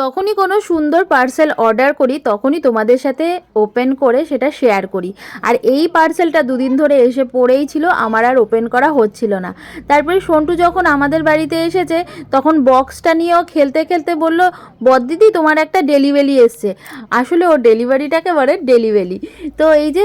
তখনই কোনো সুন্দর পার্সেল অর্ডার করি, তখনই তোমাদের সাথে ওপেন করে সেটা শেয়ার করি। আর এই পার্সেলটা দুদিন ধরে এসে পড়েই ছিল, আমার আর ওপেন করা হচ্ছিল না। তারপরে সন্টু যখন আমাদের বাড়িতে এসেছে, তখন বক্সটা নিয়েও খেলতে খেলতে বলল, বদ্দিদি, তোমার একটা ডেলিভারি এসছে। আসলে ও ডেলিভারিটাকে বলে ডেলিভারি তো এই যে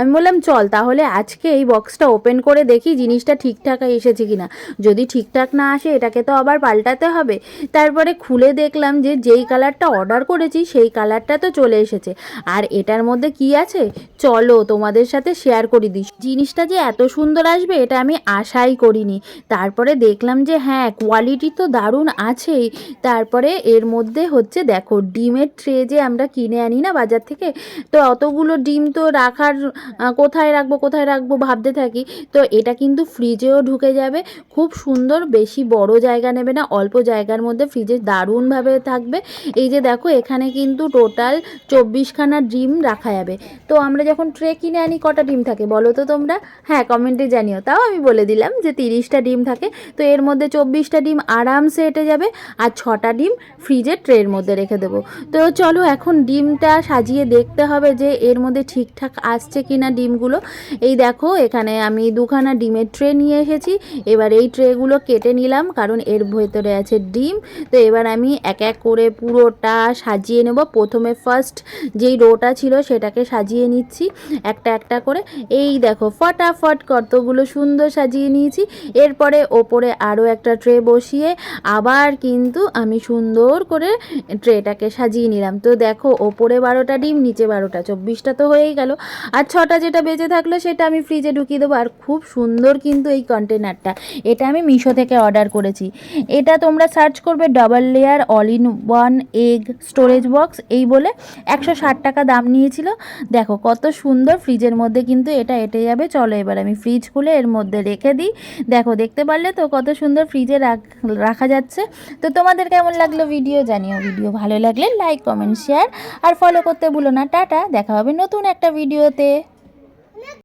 আমি বললাম, চল, তাহলে আজকে এই বক্সটা ওপেন করে দেখি জিনিসটা ঠিকঠাক এসেছে কিনা। যদি ঠিকঠাক না আসে, এটাকে তো আবার পাল্টাতে হবে। তারপরে খুলে দেখলাম যে যেই কালারটা অর্ডার করেছি, সেই কালারটা তো চলে এসেছে। আর এটার মধ্যে কি আছে? চলো তোমাদের সাথে শেয়ার করে দিই। জিনিসটা যে এত সুন্দর আসবে, এটা আমি আশাই করিনি। তারপরে দেখলাম যে হ্যাঁ কোয়ালিটি তো দারুণ আছেই। তারপরে এর মধ্যে হচ্ছে, দেখো, ডিমের ট্রে যে আমরা কিনে আনি না বাজার থেকে, তো অতগুলো ডিম তো রাখার কোথায় রাখব কোথায় রাখব ভাবতে থাকি। তো এটা কিন্তু ফ্রিজেও ঢুকে যাবে। খুব সুন্দর, বেশি বড় জায়গা নেবে না, অল্প জায়গার মধ্যে ফ্রিজে দারুণভাবে থাকবে। এই যে দেখো, এখানে কিন্তু টোটাল চব্বিশখানা ডিম রাখা যাবে। তো আমরা যখন ট্রে কিনে আনি, কটা ডিম থাকে বলো তো তোমরা? হ্যাঁ কমেন্টে জানিও। তাও আমি বলে দিলাম যে তিরিশটা ডিম থাকে। তো এর মধ্যে চব্বিশটা ডিম আরামসে এটে যাবে আর ছটা ডিম ফ্রিজের ট্রের মধ্যে রেখে দেবো। তো চলো এখন ডিমটা সাজিয়ে দেখতে হবে যে এর মধ্যে ঠিকঠাক আসছে কি না ডিমগুলো। এই দেখো, এখানে আমি দুখানা ডিমের ট্রে নিয়ে এসেছি। এবার এই ট্রেগুলো কেটে নিলাম, কারণ এর ভেতরে আছে ডিম। তো এবার আমি এক এক করে পুরোটা সাজিয়ে নেব। প্রথমে ফার্স্ট যেই রোটা ছিল সেটাকে সাজিয়ে নিচ্ছি একটা একটা করে। এই দেখো ফটাফট কতগুলো সুন্দর সাজিয়ে নিয়েছি। এরপরে ওপরে আরও একটা ট্রে বসিয়ে আবার কিন্তু আমি সুন্দর করে ট্রেটাকে সাজিয়ে নিলাম। তো দেখো ওপরে বারোটা ডিম, নিচে বারোটা, চব্বিশটা তো হয়েই গেল। আর ছটা যেটা বেঁচে থাকল সেটা আমি ফ্রিজে ঢুকিয়ে দেবো। আর খুব সুন্দর কিন্তু এই কন্টেনারটা এটা আমি মিশো থেকে অর্ডার করেছি। এটা তোমরা সার্চ করবে double layer all in one egg storage box এই বলে একশো ষাট টাকা দাম নিয়েছিল। দেখো, কত সুন্দর ফ্রিজের মধ্যে কিন্তু এটা এটে যাবে। চলো এবার আমি ফ্রিজ খুলে এর মধ্যে রেখে দিই। দেখো, দেখতে পারলে তো কত সুন্দর ফ্রিজে রাখ- রাখা যাচ্ছে। তো তোমাদের কেমন লাগল ভিডিও জানিও। ভিডিও ভালো লাগলে লাইক কমেন্ট শেয়ার আর ফলো করতে ভুলো না। টাটা, দেখা হবে নতুন একটা ভিডিওতে